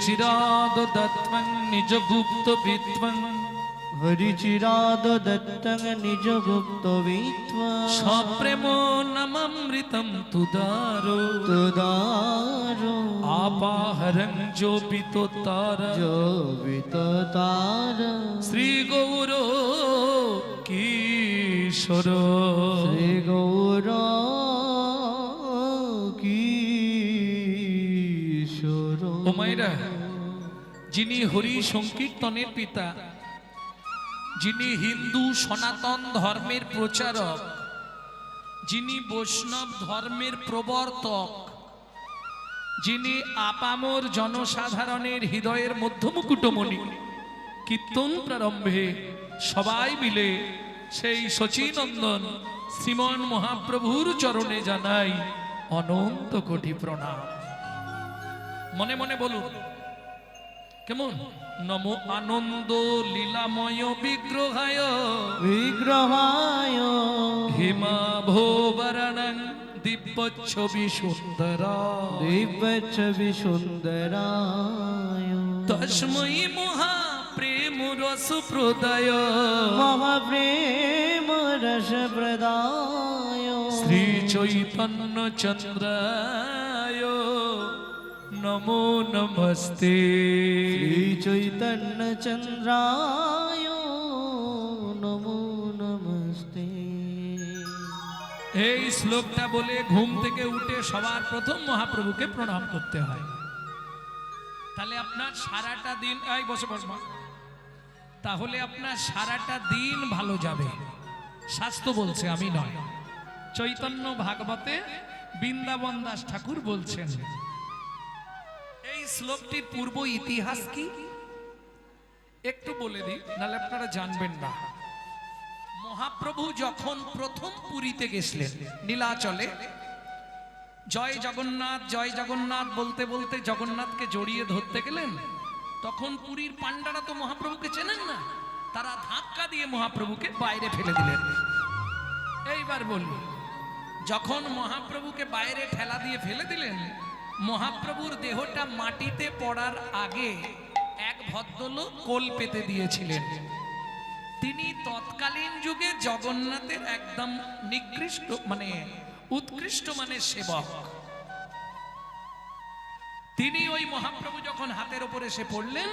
চিরাদ দত্তং নিজ গুপ্ত বিদ্বং হরিচিরাদ দত্তং নিজ গুপ্ত বিত্বা সপ্রেম নমৃতম তুদারো তুদারো আপাহরং জোপিত তার জবিত তার শ্রী গৌর কিশোর শ্রী গৌর কিশোর যিনি হরি সংকীর্তনের পিতা, যিনি হিন্দু সনাতন ধর্মের প্রচারক, যিনি বৈষ্ণব ধর্মের প্রবর্তক, যিনি আপামর জনসাধারণের হৃদয়ের মধ্যমুকুটমণি, কীর্তন প্রারম্ভে সবাই মিলে সেই শচীনন্দন শ্রীমন মহাপ্রভুর চরণে জানাই অনন্ত কোটি প্রণাম। মনে মনে বলুন। কেমন? নম আনন্দ লীলাময় বিগ্রহায়। বিগ্রহায়। হিমা ভোবরণং দিব্য ছবি সুন্দরা দিব্য ছবি সুন্দরায়। তস্মৈ মহা প্রেম রস প্রদায় মহাপ্রেম রস প্রদায় শ্রী চৈতন্য চন্দ্রায় নমো নমস্তে শ্রী চৈতন্য চন্দ্রায় নমো নমস্তে এই শ্লোকটা বলে ঘুম থেকে উঠে সবার প্রথম মহাপ্রভুকে প্রণাম করতে হয়। তাহলে আপনার সারাটা দিন এই বসে বসবা তাহলে আপনার সারাটা দিন ভালো যাবে। শাস্ত্র বলছে আমি নয়। চৈতন্য ভাগবতে বৃন্দাবন দাস ঠাকুর বলছেন এই শ্লোকটির পূর্ব ইতিহাস কি? একটু বলে দিই, নাহলে আপনারা জানবেন না। মহাপ্রভু যখন প্রথম পুরীতে গেছিলেন, নীলাচলে, জয় জগন্নাথ জয় জগন্নাথ বলতে বলতে জগন্নাথকে জড়িয়ে ধরতে গেলেন, তখন পুরীর পাণ্ডারা তো মহাপ্রভুকে চেনেন না। তারা ধাক্কা দিয়ে মহাপ্রভুকে বাইরে ফেলে দিলেন। এইবার বলল যখন মহাপ্রভুকে বাইরে ঠেলা দিয়ে ফেলে দিলেন মহাপ্রভুর দেহটা মাটিতে পড়ার আগে এক ভদ্রলোক কোল পেতে দিয়েছিলেন। তিনি তৎকালীন যুগে জগন্নাথের একদম নিকৃষ্ট মানে উৎকৃষ্ট মানে সেবক। তিনি ওই মহাপ্রভু যখন হাতের ওপরে এসে পড়লেন,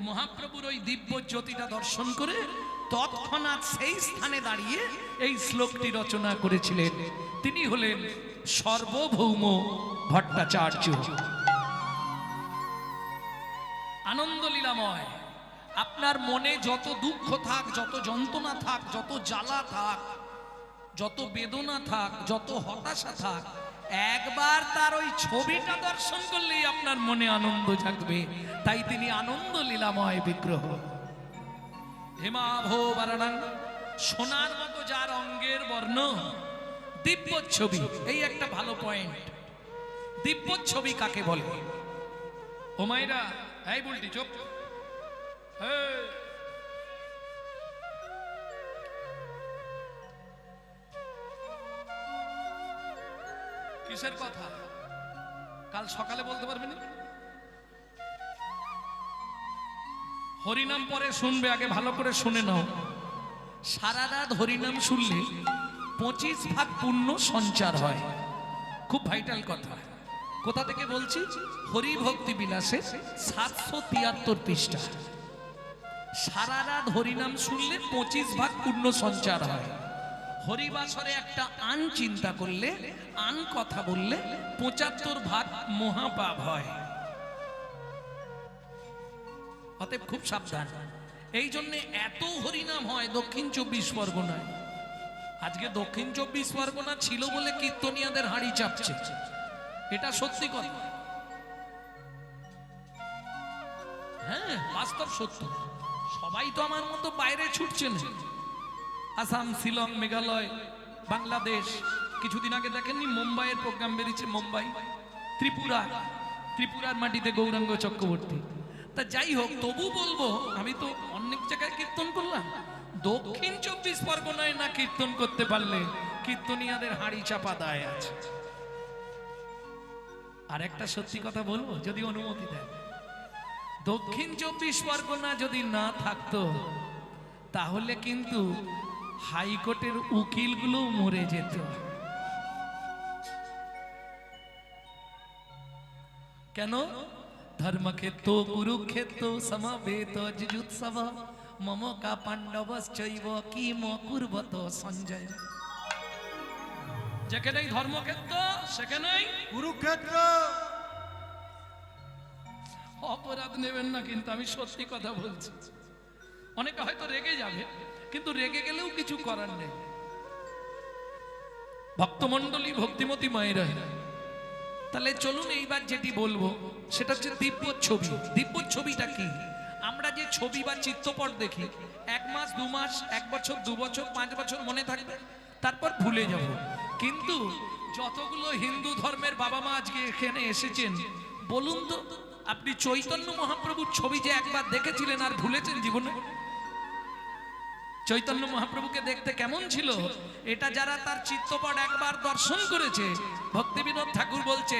মহাপ্রভুর ওই দিব্য জ্যোতিটা দর্শন করে তৎক্ষণাৎ সেই স্থানে দাঁড়িয়ে এই শ্লোকটি রচনা করেছিলেন। তিনি হলেন সর্বভৌম ভট্টাচার্য। আনন্দ লীলাময় আপনার মনে যত দুঃখ থাক, যত যন্ত্রণা থাক, যত জ্বালা থাক, যত বেদনা থাক, যত হতাশা থাক, একবার তার ওই ছবিটা দর্শন করলেই আপনার মনে আনন্দ জাগবে। তাই তিনি আনন্দ লীলাময় বিগ্রহ। হেমাভো বারাণাং সোনার মতো যার অঙ্গের বর্ণ। দিব্য ছবি, এই একটা ভালো পয়েন্ট দিব্য ছবি কাকে বলে? ও মাইরা এই বুলটি এই। কিসের কথা? কাল সকালে বলতে পারবেন হরিনাম পরে শুনবে, আগে ভালো করে শুনে নাও। সারা রাত হরিনাম শুনলে পঁচিশ ভাগ পুণ্য সঞ্চার হয়। খুব ভাইটাল কথা। কোথা থেকে বলছি? হরি ভক্তি বিলাসে সাতশো তিয়াত্তর পৃষ্ঠা। সারা রাত হরিনাম শুনলে পঁচিশ ভাগ পূর্ণ সঞ্চার হয়। হরিবাসরে একটা আন চিন্তা করলে, আন কথা বললে পঁচাত্তর ভাগ মহাপাপ হয়। অতএব খুব সাবধান। এই জন্য এত হরিনাম হয় দক্ষিণ চব্বিশ পরগনায়। আজকে দক্ষিণ চব্বিশ পরগনা ছিল বলে কীর্তনিয়াদের হাড়ি চাপছে। এটা সত্যি কথা। হ্যাঁ বাস্তব সত্য। সবাই তো আমার মতো বাইরে ছুটছে না আসাম, শিলং, মেঘালয়, বাংলাদেশ। কিছুদিন আগে দেখেননি মুম্বাইয়ের প্রোগ্রাম বেরিয়েছে মুম্বাই? ত্রিপুরা। ত্রিপুরার মাটিতে গৌরাঙ্গ চক্রবর্তী। তা যাই হোক, তবু বলব, আমি তো অনেক জায়গায় কীর্তন করলাম। দক্ষিণ চব্বিশ পরগনায় না কীর্তন করতে পারলে কীর্তনিয়াদের হাড়ি চাপা দায় আছে। আর একটা সত্যি কথা বলব, যদি অনুমতি দেয়। দক্ষিণ চব্বিশ পরগনা যদি না থাকতো, তাহলে কিন্তু হাইকোর্টের উকিলগুলো মরে যেত। কেন? ধর্মক্ষেত্র কুরুক্ষেত্র সমবেত যুজুৎসব মম কা পাণ্ডবশ্চৈব কি কুর্বত সঞ্জয় যেখানেই ধর্মক্ষেত্র সেখানেই কুরুক্ষেত্র অপরাধ নেবেন না কিন্তু আমি সত্যি কথা বলছি অনেকে হয়তো রেগে যাবে কিন্তু রেগে গেলেও কিছু করার নেই ভক্তমণ্ডলী ভক্তিমতী মায়েরা তাহলে চলুন এইবার যেটি বলব, সেটা হচ্ছে দিব্য ছবি। দিব্য ছবিটা কি? আমরা যে ছবি বা চিত্রপট দেখি, এক মাস, দু মাস, এক বছর, দু বছর, পাঁচ বছর মনে থাকবে, তারপর ভুলে যাব। কিন্তু যতগুলো হিন্দু ধর্মের বাবা মা আজকে এখানে এসেছেন, বলুন তো, আপনি চৈতন্য মহাপ্রভুর ছবি যে একবার দেখেছিলেন আর ভুলেছেন জীবনে? চৈতন্য মহাপ্রভুকে দেখতে কেমন ছিল? এটা যারা তার চিত্তপট একবার দর্শন করেছে ভক্তি বিনোদ ঠাকুর বলছে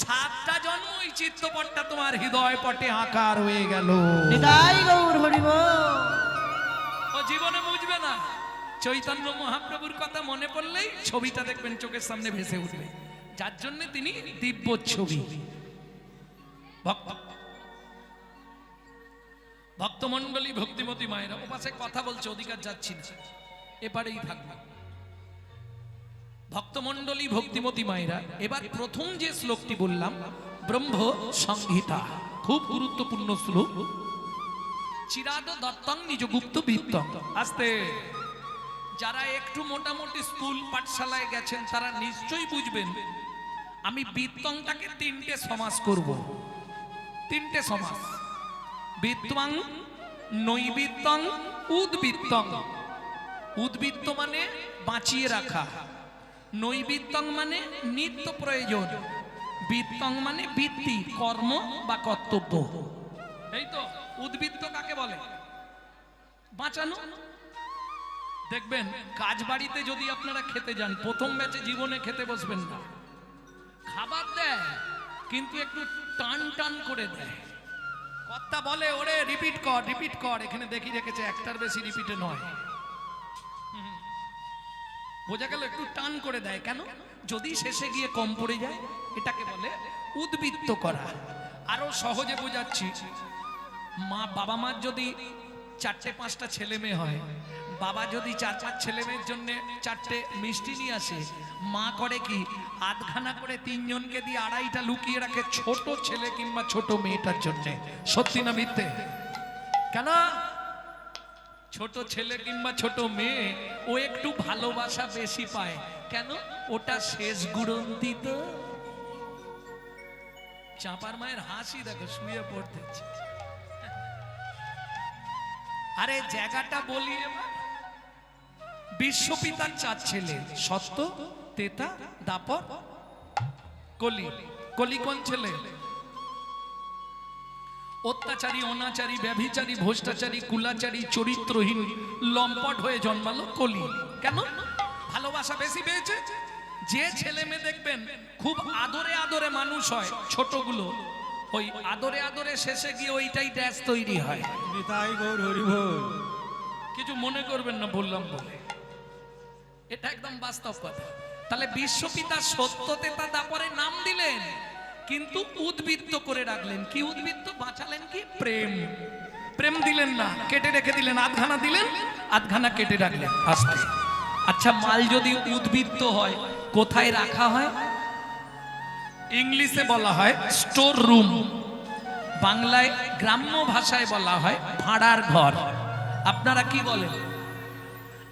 সাতটা জন্ম এই চিত্তপটটা তোমার হৃদয় পটে আকার হয়ে গেল। ও জীবনে বুঝবে না। চৈতন্য মহাপ্রভুর কথা মনে পড়লেই ছবিটা দেখবেন চোখের সামনে ভেসে উঠবে। যার জন্য তিনি দিব্য ছবি ভক্ত ভক্তমণ্ডলী ভক্তিমতী মায়েরা ওপাশে কথা বলছে অধিকার যাচ্ছি না। এবারেই থাকবে। ভক্তমণ্ডলী ভক্তিমতী মায়েরা এবার প্রথম যে শ্লোকটি বললাম ব্রহ্ম সংহিতা খুব গুরুত্বপূর্ণ শ্লোক। চিরাদ দত্তং নিজ গুপ্ত বিত্তং। আস্তে। যারা একটু মোটামুটি স্কুল পাঠশালায় গেছেন তারা নিশ্চয়ই বুঝবেন আমি বিত্তংটাকে তিনটে সমাস করব। তিনটে সমাস। বিত্তং নৈবিত্তং উদ্বৃত্তং উদ্বৃত্ত মানে বাঁচিয়ে রাখা। নৈবিত্তং মানে নিত্য প্রয়োজন। বিত্তং মানে বৃত্তি, কর্ম বা কর্তব্য। এই তো, উদ্বৃত্ত কাকে বলে? বাঁচানো। দেখবেন কাজ বাড়িতে যদি আপনারা খেতে যান, প্রথম ব্যাচে জীবনে খেতে বসবেন না। খাবার দেয়, কিন্তু একটু টান টান করে দেয়। কর্তা বলে, ওরে রিপিট কর রিপিট কর। এখানে দেখি রেখেছে, একটার বেশি রিপিটে নয়। বোঝা গেল, একটু টান করে দেয়। কেন? যদি শেষে গিয়ে কম পড়ে যায়, এটাকে বলে উদ্বৃত্ত করা। আরও সহজে বোঝাচ্ছি। মা বাবা মার যদি চারটে পাঁচটা ছেলে মেয়ে হয়। বাবা যদি চার পাঁচ ছেলে মেয়ের জন্য চারটে মিষ্টি নিয়ে আসে, মা করে কি, আধখানা করে তিনজনকে দিয়ে আড়াইটা লুকিয়ে রাখে ছোট ছেলে কিংবা ছোট মেয়েটার জন্য। সত্যি না মিথ্যে? কেন? ছোট ছেলে কিংবা ছোট মেয়ে, ও একটু ভালোবাসা বেশি পায়। কেন? ওটা শেষ গুড়ন্তি তো। চাপার মায়ের হাসি দেখো, শুয়ে পড়তেছে আরে জায়গাটা বলি বিশ্বপিতার চার ছেলে, সত্য, তেতা, দাপর, কলি। কলি কোন ছেলে? অত্যাচারী, অনাচারী, ব্যভিচারী, ভ্রষ্টাচারী, কুলাচারী, চরিত্রহীন, লম্পট হয়ে জন্মালো কলি। কেন? ভালোবাসা বেশি পেয়েছে? যে ছেলে মেয়ে দেখবেন, খুব আদরে আদরে মানুষ হয়, ছোটগুলো। ওই আদরে আদরে শেষে গিয়ে ওইটাই ড্যাশ তৈরি হয়। গৌর হরিবল কিছু মনে করবেন না বললাম বলে। এটা একদম বাস্তব কথা। তাহলে বিশ্বপিতা সত্যতেতা তারপরে নাম দিলেন কিন্তু উদ্বৃত্ত করে রাখলেন। কি উদ্বৃত্ত? বাঁচালেন কি? প্রেম। প্রেম দিলেন না কেটে রেখে দিলেন। আধখানা দিলেন আধখানা কেটে রাখলেন। আস্তে। আচ্ছা মাল যদি উদ্বৃত্ত হয় কোথায় রাখা হয়? ইংলিশে বলা হয় স্টোর রুম। বাংলায় গ্রাম্য ভাষায় বলা হয় ভাড়ার ঘর। আপনারা কি বলেন?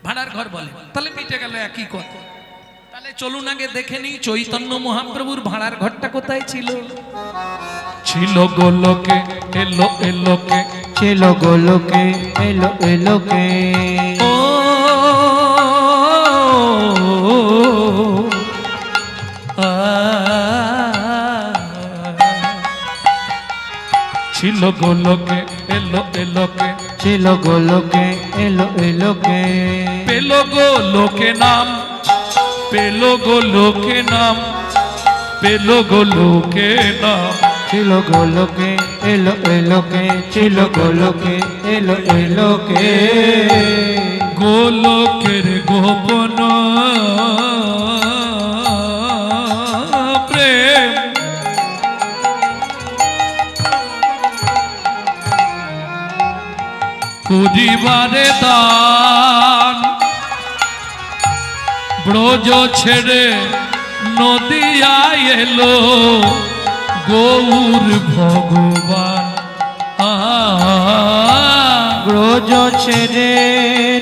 ভাড়ার ঘর বলে তাহলে মিটে গেল একই কথা। তাহলে চলুন আগে দেখে নিই চৈতন্য মহাপ্রভুর ভাড়ার ঘরটা কোথায় ছিল? ছিল গোলকে এলো এলোকে চেলো গোলোকে এলো এলোকে। ও ছিল গোলকে এলো এলোকে। চেলো গোলোকে এলো এলোকে। পেল গো লোকে নাম পেল গো লোকে নাম পেল গো লোকে নাম। ছিল গোলকে এলো এলোকে ছিল গোলকে এলো এলোকে। গোলকের গোপন কুদিবারে দান ব্রজ ছেড়ে নদিয়ায় এলো গৌর ভগবান। আ ব্রজ ছেড়ে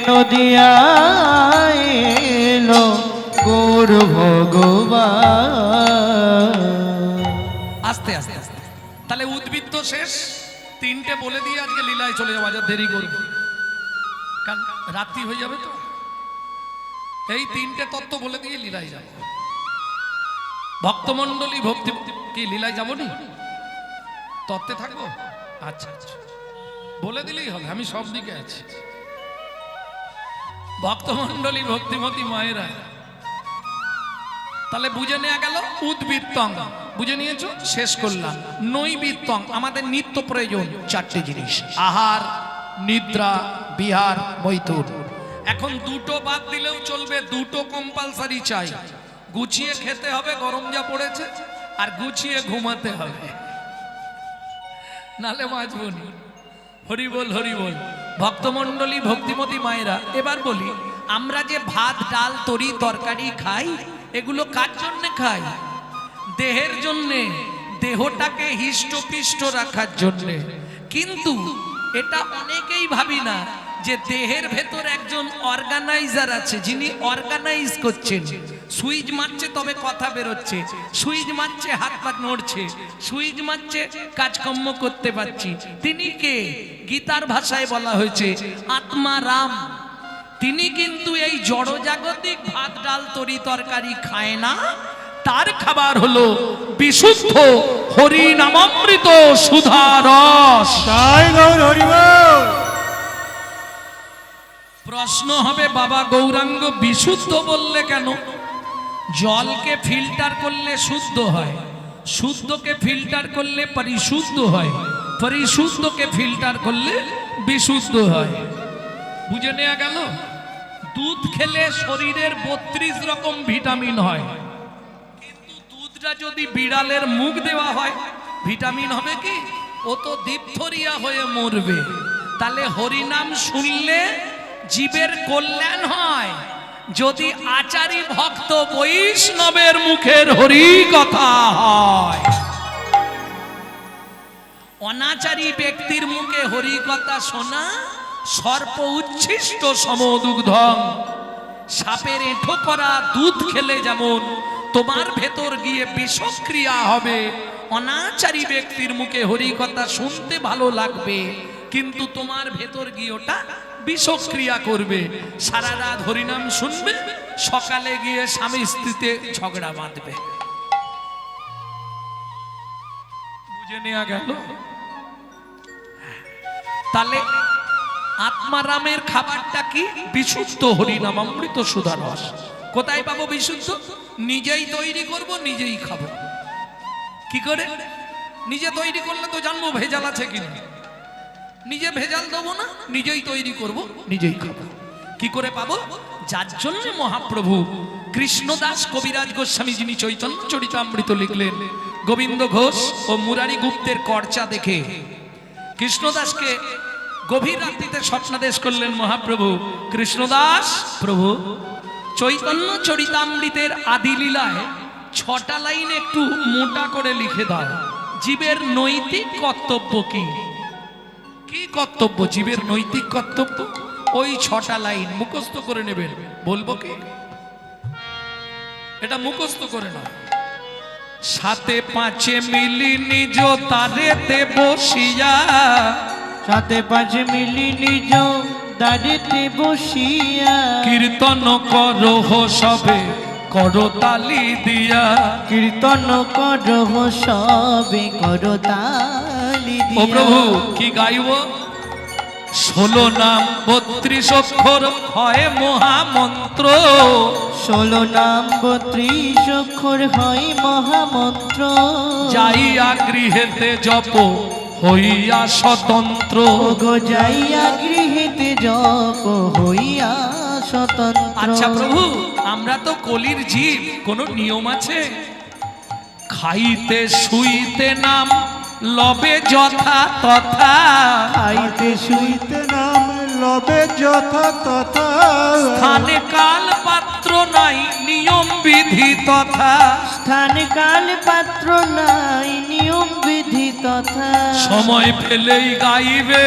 নদিয়া এলো গৌর ভগবান। আস্তে আস্তে আস্তে। তাহলে উদ্বৃত্ত শেষ। তিনটে বলে দিয়ে আজকে লীলায় চলে যাব আজ দেরি করব কারণ রাত্রি হয়ে যাবে তো। এই তিনটে তত্ত্ব বলে দিয়ে লীলায় যাব। ভক্তমণ্ডলী ভক্তি কি, লীলায় যাব নি তত্ত্বে থাকব? আচ্ছা আচ্ছা। বলে দিলেই হবে, আমি সব দিকে আছি। ভক্তমণ্ডলী ভক্তিমতী মায়েরা তাহলে বুঝে নেওয়া গেল উদ্বৃত্তং। বুঝে নিয়েছো? শেষ করলাম। নৈবৃত্তং, আমাদের নিত্য প্রয়োজন চারটে জিনিস। আহার, নিদ্রা, বিহার বৈতুর এখন দুটো বাদ দিলেও চলবে, দুটো কম্পালসারি চাই। গুছিয়ে খেতে হবে, গরম যা পড়েছে, আর গুছিয়ে ঘুমাতে হবে। নালে বাঁচবনি হরি বল হরি বল ভক্তমণ্ডলী, ভক্তিমতী মায়েরা, এবার বলি, আমরা যে ভাত, ডাল, তরি, তরকারি খাই এগুলো কার জন্য খাই দেহের জন্যে, দেহটাকে হিষ্টপিষ্ট রাখার জন্যে। কিন্তু এটা অনেকেই ভাবি না যে দেহের ভেতর একজন অর্গানাইজার আছে, যিনি অর্গানাইজ করছেন। সুইচ মারছে, তবে কথা বেরোচ্ছে। সুইচ মারছে, হাত পা নড়ছে। সুইচ মারছে, কাজকর্ম করতে পারছি। তিনি কে? গীতার ভাষায় বলা হয়েছে, আত্মা রাম। তিনি কিন্তু এই জড়জাগতিক ভাত ডাল তরি তরকারি খায় না। তার খাবার হলো বিশুদ্ধ হরি নামামৃত গৌর হরি প্রশ্ন হবে বাবা গৌরাঙ্গ বিশুদ্ধ বললে কেন? জলকে ফিল্টার করলে শুদ্ধ হয় শুদ্ধকে ফিল্টার করলে পরিশুদ্ধ হয় পরিশুদ্ধকে ফিল্টার করলে বিশুদ্ধ হয়। বুঝে নেওয়া গেল? দুধ খেলে শরীরের বত্রিশ রকম ভিটামিন হয়। কিন্তু দুধটা যদি বিড়ালের মুখ দেওয়া হয়, ভিটামিন হবে কি? ও তো দীপথরিয়া হয়ে মরবে। তাহলে হরিনাম শুনলে জীবের কল্যাণ হয়। যদি আচারী ভক্ত বৈষ্ণবের মুখের হরি কথা হয়। অনাচারী ব্যক্তির মুখে হরি কথা শোনা সর্প উচ্ছিষ্ট সমদুগ্ধম সাপের এঁঠো করা দুধ খেলে যেমন, তোমার ভেতর গিয়ে বিষক্রিয়া হবে। অনাচারী ব্যক্তির মুখে হরি কথা শুনতে ভালো লাগবে, কিন্তু তোমার ভেতর গিয়ে ওটা বিষক্রিয়া করবে। সারা রাত হরিনাম শুনবে, সকালে গিয়ে স্বামী স্ত্রীতে ঝগড়া বাঁধবে। বুঝে নেওয়া গেল? তাহলে আত্মারামের খাবারটা কি? বিশুদ্ধ হরিনাম অমৃত সুধারস কোথায় পাবো বিশুদ্ধ? নিজেই তৈরি করব, নিজেই খাব। কি করে? নিজে তৈরি করলে তো জানব ভেজাল আছে কিনা নিজে ভেজাল দেবো না, নিজেই তৈরি করব, নিজেই খাব। কি করে পাবো? যার জন্য মহাপ্রভু কৃষ্ণদাস কবিরাজ গোস্বামী যিনি চৈতন্য চরিতামৃত লিখলেন, গোবিন্দ ঘোষ ও মুরারি গুপ্তের কর্চা দেখে কৃষ্ণদাসকে গভীর রাত্রিতে স্বপ্নাদেশ করলেন মহাপ্রভু কৃষ্ণদাস। প্রভু, চৈতন্য চরিতামৃতের আদি লীলায় ছটা লাইন একটু মোটা করে লিখে দাও। জীবের নৈতিক কর্তব্য কি? কি কর্তব্য? জীবের নৈতিক কর্তব্য? ওই ছটা লাইন মুখস্থ করে নেবেন। বলব কি? এটা মুখস্থ করে না সাথে পাঁচে মিলি নিজ তারেতে বসিয়া সাথে পাঁচ মিলি নিজ দাঁড়িতে বসিয়া। কীর্তন করো হো সবে করো তালি দিয়া। কীর্তন করহ সবে কর তালি ও দিয়া। প্রভু কি গাইব? ষোলো নাম বত্রিশ অক্ষর হয় মহামন্ত্র। ষোলো নাম বত্রিশ অক্ষর হয় মহামন্ত্র। যাইয়া গৃহেতে জপ হইয়া স্বতন্ত্র। গজাইয়া গৃহেতে জপ হইয়া স্বতন্ত্র। আচ্ছা প্রভু আমরা তো কলির জীব কোন নিয়ম আছে? খাইতে শুইতে নাম লবে যথা তথা। খাইতে শুইতে নাম লবে যথা তথা। স্থানে কাল পাত্র নাই নিয়ম বিধি তথা। স্থান কাল পাত্র নাই নিয়ম বিধি তথা। সময় পেলেই গাইবে।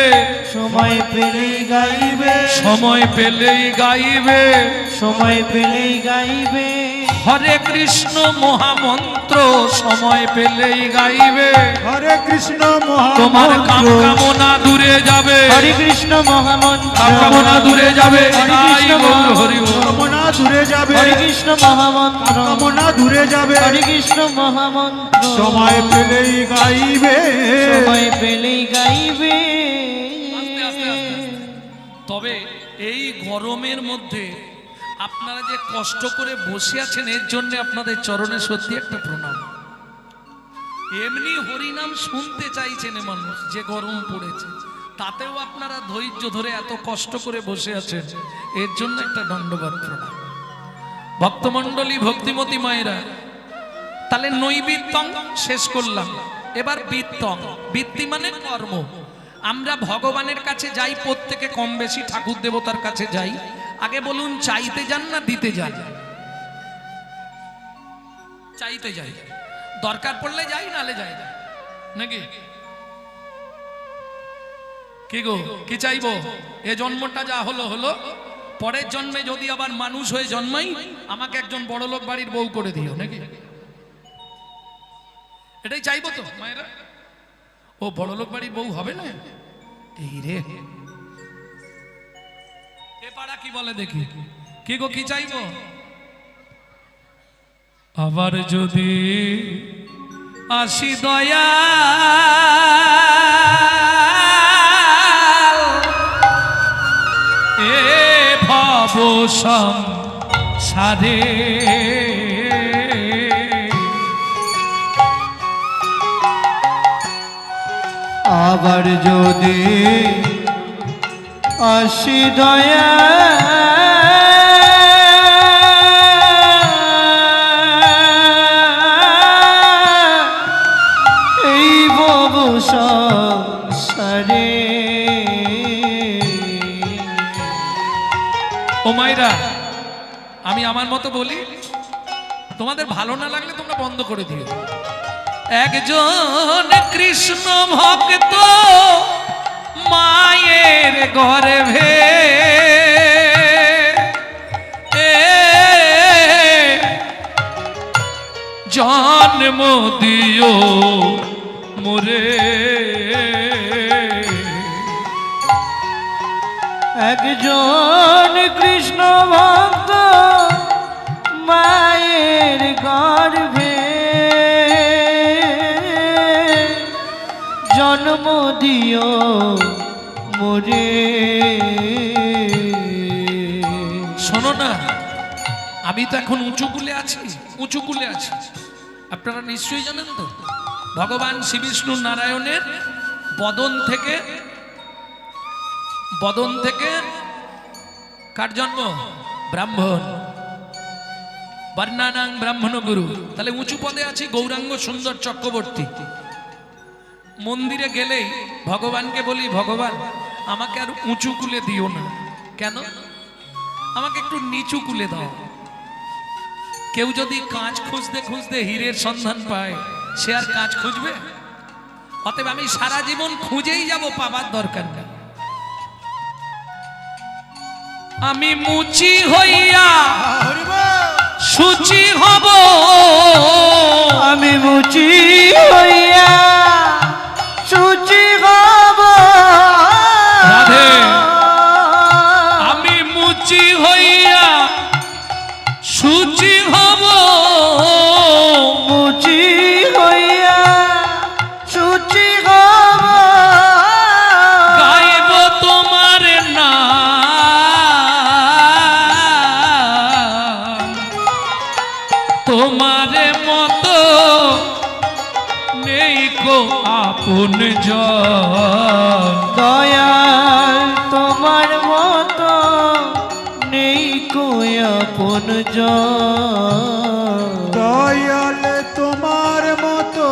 সময় পেলেই গাইবে। সময় পেলেই গাইবে। সময় পেলেই গাইবে। হরে কৃষ্ণ মহামন্ত্র সময় পেলেই গাইবে। হরে কৃষ্ণ তোমার কাম কামনা দূরে যাবে। হরে কৃষ্ণ মহামন্ত্র। কাম কামনা দূরে যাবে। হরে কৃষ্ণ হরি দূরে যাবে। হরে কৃষ্ণ মহামন্ত্র। কামনা দূরে যাবে। হরে কৃষ্ণ মহামন্ত্র। সময় পেলেই গাইবে। সময় পেলেই গাইবে। তবে এই গরমের মধ্যে আপনারা যে কষ্ট করে বসে আছেন এর জন্য আপনাদের চরণে সত্যি একটা প্রণাম। এমনি হরিনাম শুনতে চাইছেন মানুষ যে গরম পড়েছে। তাতেও আপনারা ধৈর্য ধরে এত কষ্ট করে বসে আছেন এর জন্য একটা দণ্ডবাদ প্রণাম। ভক্তমণ্ডলী, ভক্তিমতী মায়েরা, তাহলে নৈবিত্তং শেষ করলাম। এবার বৃত্তং। বৃত্তি মানে কর্ম। আমরা ভগবানের কাছে যাই, প্রত্যেকে কম বেশি ঠাকুর দেবতার কাছে যাই। আগে বলুন, চাইতে যান না দিতে যান? চাইতে যাই। দরকার পড়লে যাই নালে যাই। নাকি? কি গো? কি চাইব? এ জন্মটা যা হলো হলো? পরের জন্মে যদি আবার মানুষ হয়ে জন্মাই, আমাকে একজন বড় লোক বাড়ির বউ করে দিও, নাকি? এটাই চাইব তো, মায়েরা। ও বড় লোক বাড়ির বউ হবে না? এই রে। এ পাড়া কি বলে দেখি? কি গো, কি চাইব? আবার যদি আসি দয়া সারে আবার যদি আসি দয়া মতো বলি, তোমাদের ভালো না লাগলে তোমরা বন্ধ করে দিও। একজন কৃষ্ণ ভক্ত মায়ের গর্ভে জন্ম দিও মোরে। একজন কৃষ্ণ ভক্ত মায়ের গর্ভে জন্ম দিও মোরে। শোনো না, আমি তো এখন উঁচু কুলে আছি, উঁচু কুলে আছি। আপনারা নিশ্চয়ই জানেন তো, ভগবান শ্রীবিষ্ণু নারায়ণের বদন থেকে বদন থেকে কার জন্ম? ব্রাহ্মণ। বর্ণানাং ব্রাহ্মণ গুরু। তাহলে উঁচু পদে আছি, গৌরাঙ্গ সুন্দর চক্রবর্তী। মন্দিরে গেলেই ভগবানকে বলি, ভগবান, আমাকে আর উঁচু কুলে দিও না। কেন? আমাকে একটু নিচু কুলে দাও। কেউ যদি কাঁচ খুঁজতে খুঁজতে হীরের সন্ধান পায়, সে আর কাঁচ খুঁজবে? অতএব আমি সারা জীবন খুঁজেই যাব, পাবার দরকার নেই। আমি মুচি হইয়া। সুচি হব। আমি মুচি হইয়া গুণজন দয়াল তোমার মত নেই কোয়া পুনজন দয়াল তোমার মতো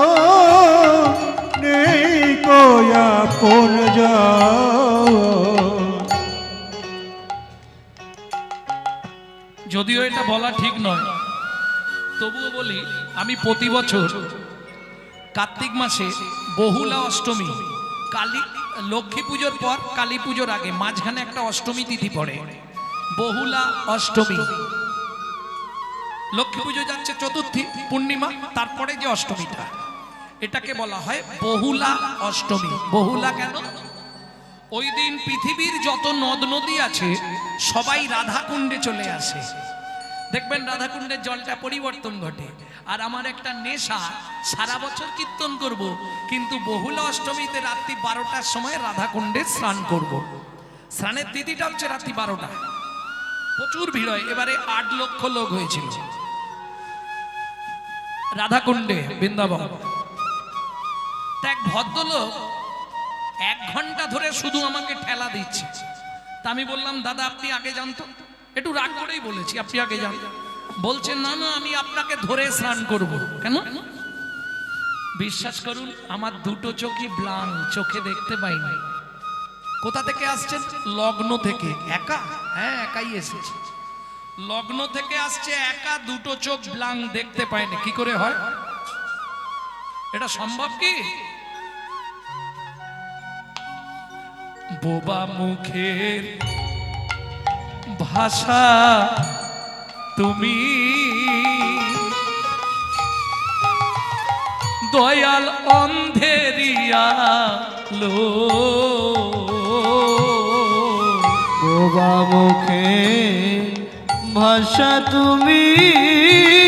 নেই কোয়া পুনজন যদিও এটা বলা ঠিক নয় তবুও বলি আমি প্রতি বছর কার্তিক মাসে বহুলা অষ্টমী। কালী, লক্ষ্মী পুজোর পর কালী পুজোর আগে মাঝখানে একটা অষ্টমী তিথি পড়ে। বহুলা অষ্টমী। লক্ষ্মী পুজো যাচ্ছে চতুর্থী পূর্ণিমা, তারপরে যে অষ্টমীটা। এটাকে বলা হয় বহুলা অষ্টমী। বহুলা কেন? ওই দিন পৃথিবীর যত নদ নদী আছে, সবাই রাধাকুণ্ডে চলে আসে। দেখবেন রাধাকুণ্ডের জলটা পরিবর্তন ঘটে। আর আমার একটা নেশা, সারা বছর কীর্তন করব, কিন্তু বহুল অষ্টমীতে রাত্রি বারোটার সময় রাধাকুণ্ডে স্নান করব। স্নানের তিথিটা হচ্ছে রাত্রি বারোটা। প্রচুর ভিড় হয়, এবারে আট লক্ষ লোক হয়েছিল। রাধাকুণ্ডে, বৃন্দাবন। এক ভদ্রলোক এক ঘণ্টা ধরে শুধু আমাকে ঠেলা দিচ্ছে। তা আমি বললাম, দাদা, আপনি আগে জানতো একটু রাগ করেই বলেছি, আপনি আগে যান। বলছেন, না না, আমি আপনাকে ধরে স্নান করব। কেন? বিশ্বাস করুন, আমার দুটো চোখই ব্লাং চোখে দেখতে পাই পাইনি। কোথা থেকে আসছেন? লগ্ন থেকে। একা? হ্যাঁ একাই এসেছে। লগ্ন থেকে আসছে একা, দুটো চোখ ব্লাং দেখতে পায়নি কি করে হয়? এটা সম্ভব কি? বোবা মুখের ভাষা তুমি। দয়াল অন্ধেরিয়া লো। মুখে ভাষা তুমি।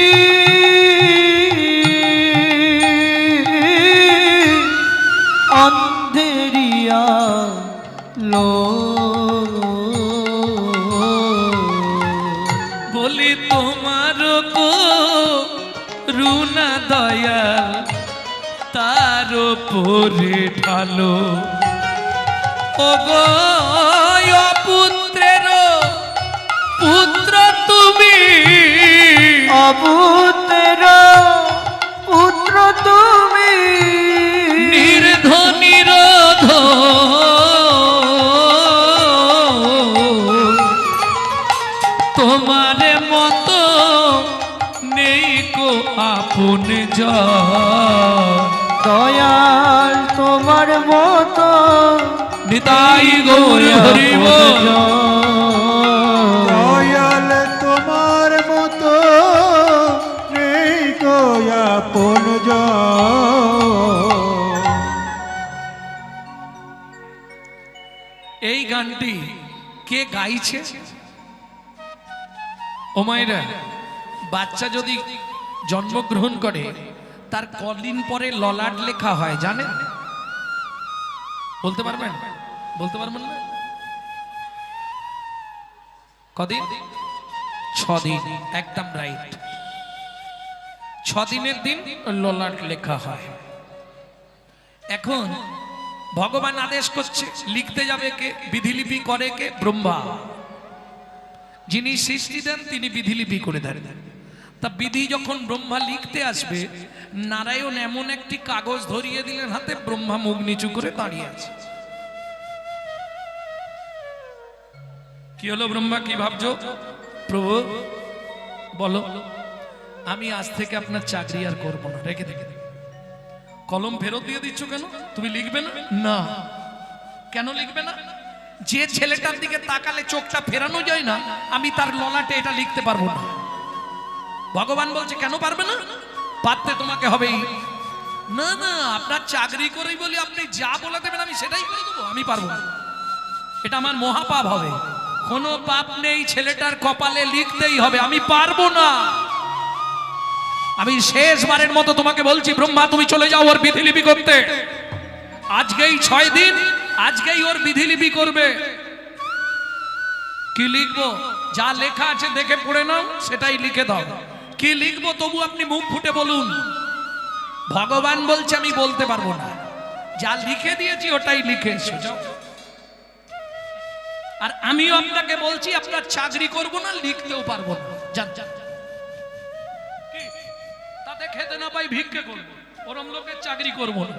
পরে ঢালো ও গো পুত্রের পুত্র তুমি। অবুতের পুত্র তুমি। নির্ধনির তোমার মতো নেই কো আপন দয়াল মতো। নিতাই গৌর হরিব। দয়াল তোমার মতো নেই কো আপন এই গানটি কে গাইছে? ও মায়েরা বাচ্চা যদি জন্মগ্রহণ করে তার কদিন পরে ললাট লেখা হয় জানেন? বলতে পারবেন? বলতে পারবেন না? কদিন? ছদিন। একদম রাইট ছদিনের দিন ললাট লেখা হয়। এখন ভগবান আদেশ করছে, লিখতে যাবে কে? বিধিলিপি করে কে? ব্রহ্মা। যিনি সৃষ্টি দেন, তিনি বিধিলিপি করে দেন। তা বিধি যখন ব্রহ্মা লিখতে আসবে, নারায়ণ এমন একটি কাগজ ধরিয়ে দিলেন হাতে, ব্রহ্মা মুখ নিচু করে দাঁড়িয়ে আছে। কি হলো ব্রহ্মা, কি ভাবছ? প্রভু, বলো, আমি আজ থেকে আপনার চাকরি আর করব না। রেখে দেখে কলম ফেরত দিয়ে দিচ্ছ কেন? তুমি লিখবে না? না। কেন লিখবে না? যে ছেলেটার দিকে তাকালে চোখটা ফেরানো যায় না, আমি তার ললাটে এটা লিখতে পারব না। ভগবান বলছে, কেন পারবে না? পারতে তোমাকে হবেই। না না, আপনার চাকরি করেই বলি আপনি যা বলে দেবেন আমি সেটাই করে দেবো, আমি পারব এটা আমার মহাপাপ হবে। কোনো পাপ নেই ছেলেটার কপালে, লিখতেই হবে, আমি পারব না। আমি শেষবারের মতো তোমাকে বলছি, ব্রহ্মা, তুমি চলে যাও ওর বিধিলিপি করতে। আজকেই ছয় দিন, আজকেই ওর বিধিলিপি করবে। কি লিখব? যা লেখা আছে দেখে পড়ে নাও, সেটাই লিখে দাও। কি লিখব তবু আপনি মুখ ফুটে বলুন। ভগবান বলছে, আমি বলতে পারব না। যা লিখে দিয়েছি, ওটাই লিখে আর আমিও আপনাকে বলছি, আপনার চাকরি করব না, লিখতেও পারব না। তাতে খেতে না পাই, ভিক্ষে করব। ওরম লোকের চাকরি করব না।